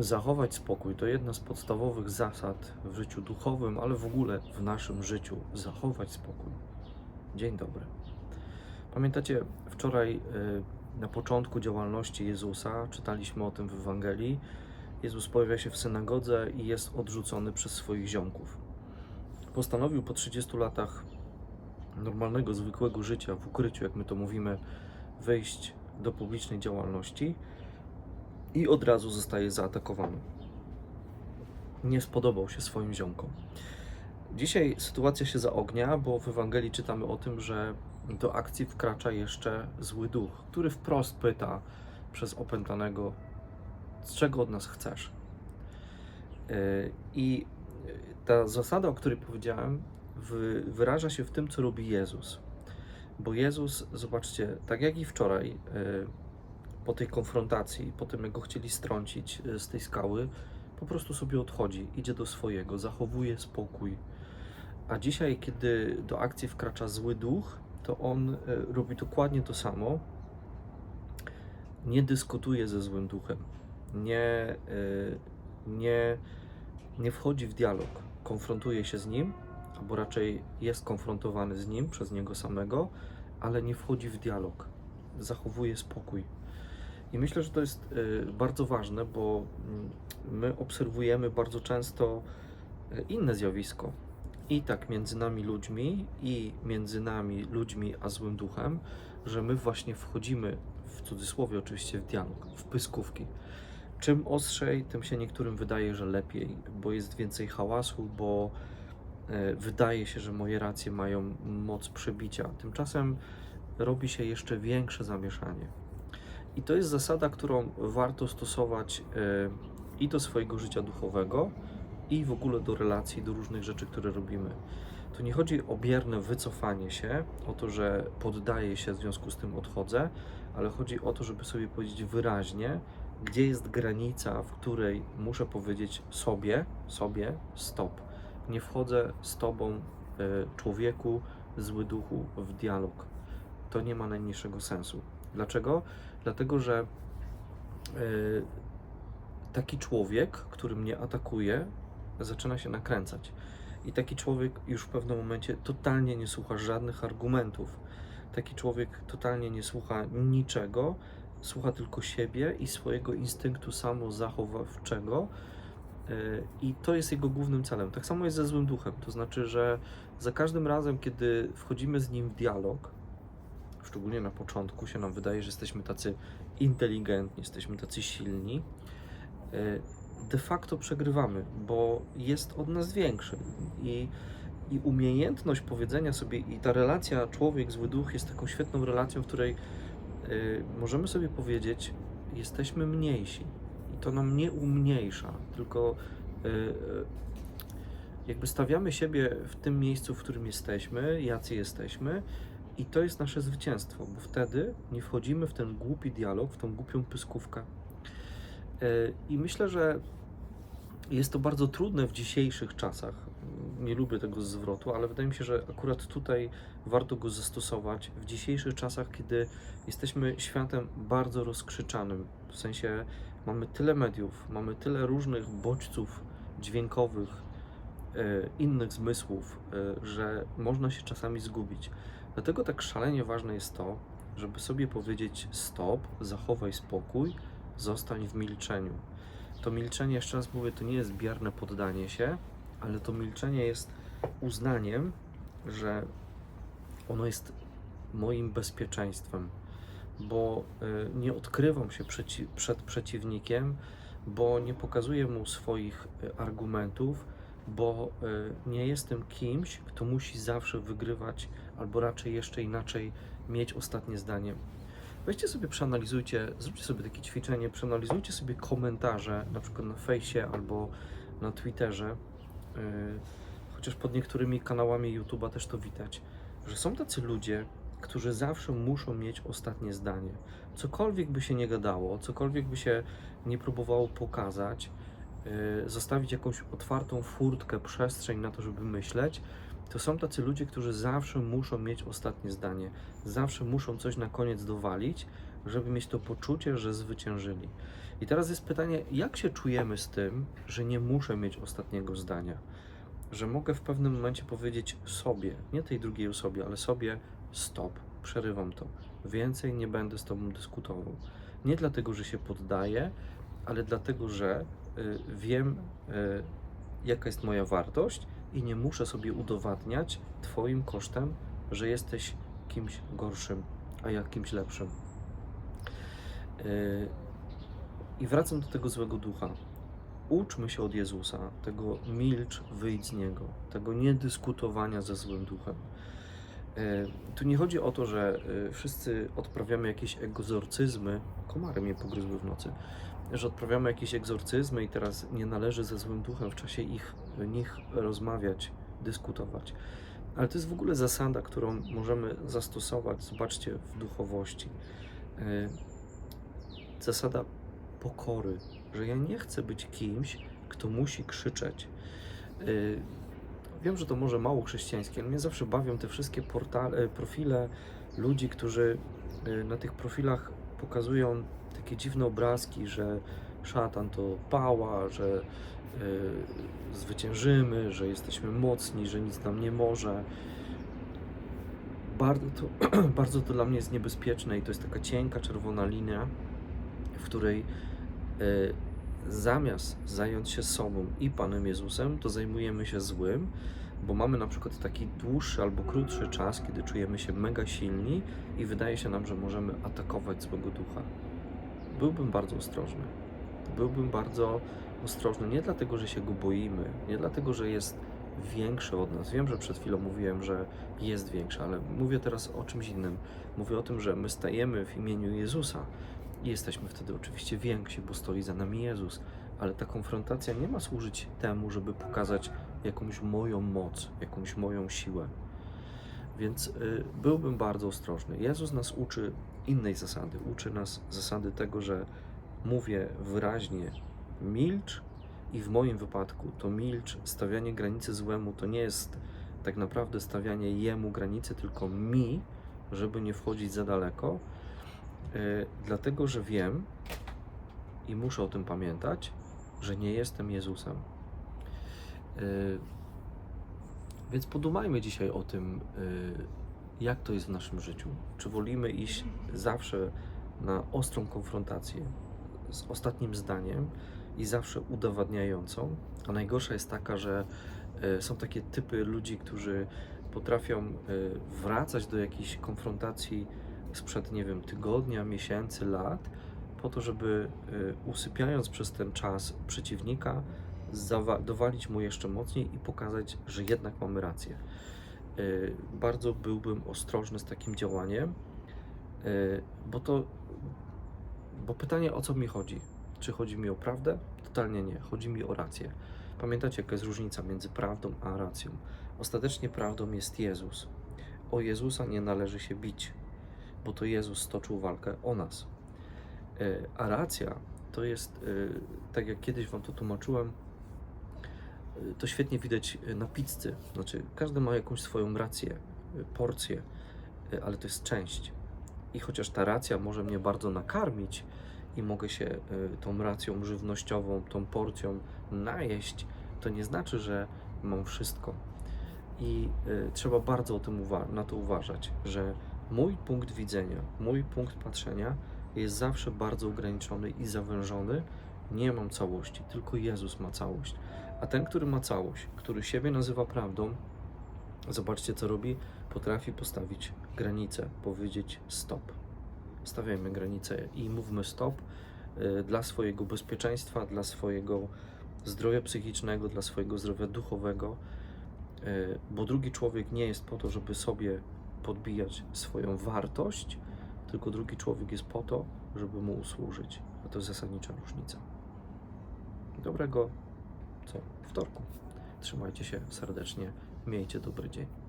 Zachować spokój to jedna z podstawowych zasad w życiu duchowym, ale w ogóle w naszym życiu. Zachować spokój. Dzień dobry. Pamiętacie, wczoraj y, na początku działalności Jezusa czytaliśmy o tym w Ewangelii. Jezus pojawia się w synagodze i jest odrzucony przez swoich ziomków. Postanowił po 30 latach normalnego, zwykłego życia w ukryciu, jak my to mówimy, wejść do publicznej działalności i od razu zostaje zaatakowany. Nie spodobał się swoim ziomkom. Dzisiaj sytuacja się zaognia, bo w Ewangelii czytamy o tym, że do akcji wkracza jeszcze zły duch, który wprost pyta przez opętanego, z czego od nas chcesz? Yy, I ta zasada, o której powiedziałem, wy- wyraża się w tym, co robi Jezus. Bo Jezus, zobaczcie, tak jak i wczoraj, yy, po tej konfrontacji, po tym, jak go chcieli strącić yy, z tej skały, po prostu sobie odchodzi, idzie do swojego, zachowuje spokój. A dzisiaj, kiedy do akcji wkracza zły duch, to on y, robi dokładnie to samo. Nie dyskutuje ze złym duchem, nie, y, nie, nie wchodzi w dialog, konfrontuje się z nim, albo raczej jest konfrontowany z nim przez niego samego, ale nie wchodzi w dialog, zachowuje spokój. I myślę, że to jest y, bardzo ważne, bo mm, my obserwujemy bardzo często y, inne zjawisko. I tak między nami ludźmi, i między nami ludźmi a złym duchem, że my właśnie wchodzimy, w cudzysłowie oczywiście, w dialog, w pyskówki. Czym ostrzej, tym się niektórym wydaje, że lepiej, bo jest więcej hałasu, bo e, wydaje się, że moje racje mają moc przebicia. Tymczasem robi się jeszcze większe zamieszanie. I to jest zasada, którą warto stosować e, i do swojego życia duchowego, i w ogóle do relacji, do różnych rzeczy, które robimy. Tu nie chodzi o bierne wycofanie się, o to, że poddaję się, w związku z tym odchodzę, ale chodzi o to, żeby sobie powiedzieć wyraźnie, gdzie jest granica, w której muszę powiedzieć sobie, sobie stop. Nie wchodzę z tobą, e, człowieku, zły duchu, w dialog. To nie ma najmniejszego sensu. Dlaczego? Dlatego, że e, taki człowiek, który mnie atakuje, zaczyna się nakręcać. I taki człowiek już w pewnym momencie totalnie nie słucha żadnych argumentów. Taki człowiek totalnie nie słucha niczego, słucha tylko siebie i swojego instynktu samozachowawczego. Yy, I to jest jego głównym celem. Tak samo jest ze złym duchem. To znaczy, że za każdym razem, kiedy wchodzimy z nim w dialog, szczególnie na początku, się nam wydaje, że jesteśmy tacy inteligentni, jesteśmy tacy silni, yy, de facto przegrywamy, bo jest od nas większy. I, I umiejętność powiedzenia sobie, i ta relacja człowiek-zły duch jest taką świetną relacją, w której y, możemy sobie powiedzieć, jesteśmy mniejsi. I to nam nie umniejsza, tylko y, jakby stawiamy siebie w tym miejscu, w którym jesteśmy, jacy jesteśmy. I to jest nasze zwycięstwo, bo wtedy nie wchodzimy w ten głupi dialog, w tą głupią pyskówkę, i myślę, że jest to bardzo trudne w dzisiejszych czasach. Nie lubię tego zwrotu, ale wydaje mi się, że akurat tutaj warto go zastosować w dzisiejszych czasach, kiedy jesteśmy światem bardzo rozkrzyczanym. W sensie mamy tyle mediów, mamy tyle różnych bodźców dźwiękowych, e, innych zmysłów, e, że można się czasami zgubić. Dlatego tak szalenie ważne jest to, żeby sobie powiedzieć stop, zachowaj spokój, zostań w milczeniu. To milczenie, jeszcze raz mówię, to nie jest bierne poddanie się, ale to milczenie jest uznaniem, że ono jest moim bezpieczeństwem, bo y, nie odkrywam się przeci przed przeciwnikiem, bo nie pokazuję mu swoich y, argumentów, bo y, nie jestem kimś, kto musi zawsze wygrywać, albo raczej jeszcze inaczej mieć ostatnie zdanie. Weźcie sobie, przeanalizujcie, zróbcie sobie takie ćwiczenie, przeanalizujcie sobie komentarze, na przykład na fejsie albo na Twitterze, yy, chociaż pod niektórymi kanałami YouTube'a też to widać, że są tacy ludzie, którzy zawsze muszą mieć ostatnie zdanie. Cokolwiek by się nie gadało, cokolwiek by się nie próbowało pokazać, zostawić jakąś otwartą furtkę, przestrzeń na to, żeby myśleć, to są tacy ludzie, którzy zawsze muszą mieć ostatnie zdanie, zawsze muszą coś na koniec dowalić, żeby mieć to poczucie, że zwyciężyli. I teraz jest pytanie, jak się czujemy z tym, że nie muszę mieć ostatniego zdania? Że mogę w pewnym momencie powiedzieć sobie, nie tej drugiej osobie, ale sobie, stop, przerywam to. Więcej nie będę z Tobą dyskutował. Nie dlatego, że się poddaję, ale dlatego, że y, wiem, y, jaka jest moja wartość i nie muszę sobie udowadniać Twoim kosztem, że jesteś kimś gorszym, a ja kimś lepszym. Y, I wracam do tego złego ducha. Uczmy się od Jezusa tego milcz, wyjdź z niego, tego niedyskutowania ze złym duchem. Y, Tu nie chodzi o to, że y, wszyscy odprawiamy jakieś egzorcyzmy, komary mnie pogryzły w nocy, że odprawiamy jakieś egzorcyzmy i teraz nie należy ze złym duchem w czasie ich, nich rozmawiać, dyskutować. Ale to jest w ogóle zasada, którą możemy zastosować, zobaczcie, w duchowości. Y, Zasada pokory, że ja nie chcę być kimś, kto musi krzyczeć. Wiem, że to może mało chrześcijańskie, ale mnie zawsze bawią te wszystkie portale, profile ludzi, którzy y, na tych profilach pokazują takie dziwne obrazki, że szatan to pała, że y, zwyciężymy, że jesteśmy mocni, że nic nam nie może. Bardzo to, bardzo to dla mnie jest niebezpieczne i to jest taka cienka czerwona linia, w której zamiast zająć się sobą i Panem Jezusem, to zajmujemy się złym, bo mamy na przykład taki dłuższy albo krótszy czas, kiedy czujemy się mega silni i wydaje się nam, że możemy atakować złego ducha. Byłbym bardzo ostrożny. Byłbym bardzo ostrożny nie dlatego, że się go boimy, nie dlatego, że jest większy od nas. Wiem, że przed chwilą mówiłem, że jest większy, ale mówię teraz o czymś innym. Mówię o tym, że my stajemy w imieniu Jezusa i jesteśmy wtedy oczywiście więksi, bo stoi za nami Jezus. Ale ta konfrontacja nie ma służyć temu, żeby pokazać jakąś moją moc, jakąś moją siłę. Więc y, byłbym bardzo ostrożny. Jezus nas uczy innej zasady. Uczy nas zasady tego, że mówię wyraźnie milcz i w moim wypadku to milcz, stawianie granicy złemu to nie jest tak naprawdę stawianie jemu granicy, tylko mi, żeby nie wchodzić za daleko, y, dlatego że wiem i muszę o tym pamiętać, że nie jestem Jezusem. Y, Więc podumajmy dzisiaj o tym, y, jak to jest w naszym życiu. Czy wolimy iść zawsze na ostrą konfrontację z ostatnim zdaniem i zawsze udowadniającą, a najgorsza jest taka, że są takie typy ludzi, którzy potrafią wracać do jakiejś konfrontacji sprzed, nie wiem, tygodnia, miesięcy, lat, po to, żeby y, usypiając przez ten czas przeciwnika, dowalić mu jeszcze mocniej i pokazać, że jednak mamy rację. Y, Bardzo byłbym ostrożny z takim działaniem, y, bo to, bo pytanie o co mi chodzi? Czy chodzi mi o prawdę? Totalnie nie. Chodzi mi o rację. Pamiętacie, jaka jest różnica między prawdą a racją? Ostatecznie prawdą jest Jezus. O Jezusa nie należy się bić, bo to Jezus stoczył walkę o nas. Y, A racja to jest, y, tak jak kiedyś Wam to tłumaczyłem, y, to świetnie widać na pizzy. Znaczy, każdy ma jakąś swoją rację, porcję, ale to jest część. I chociaż ta racja może mnie bardzo nakarmić i mogę się tą racją żywnościową, tą porcją najeść, to nie znaczy, że mam wszystko. I trzeba bardzo o tym uwa- na to uważać, że mój punkt widzenia, mój punkt patrzenia jest zawsze bardzo ograniczony i zawężony. Nie mam całości, tylko Jezus ma całość. A ten, który ma całość, który siebie nazywa prawdą, zobaczcie co robi, potrafi postawić granicę, powiedzieć stop. Stawiajmy granicę i mówmy stop y, dla swojego bezpieczeństwa, dla swojego zdrowia psychicznego, dla swojego zdrowia duchowego, y, bo drugi człowiek nie jest po to, żeby sobie podbijać swoją wartość, tylko drugi człowiek jest po to, żeby mu usłużyć. A to jest zasadnicza różnica. Dobrego co? Wtorku. Trzymajcie się serdecznie. Miejcie dobry dzień.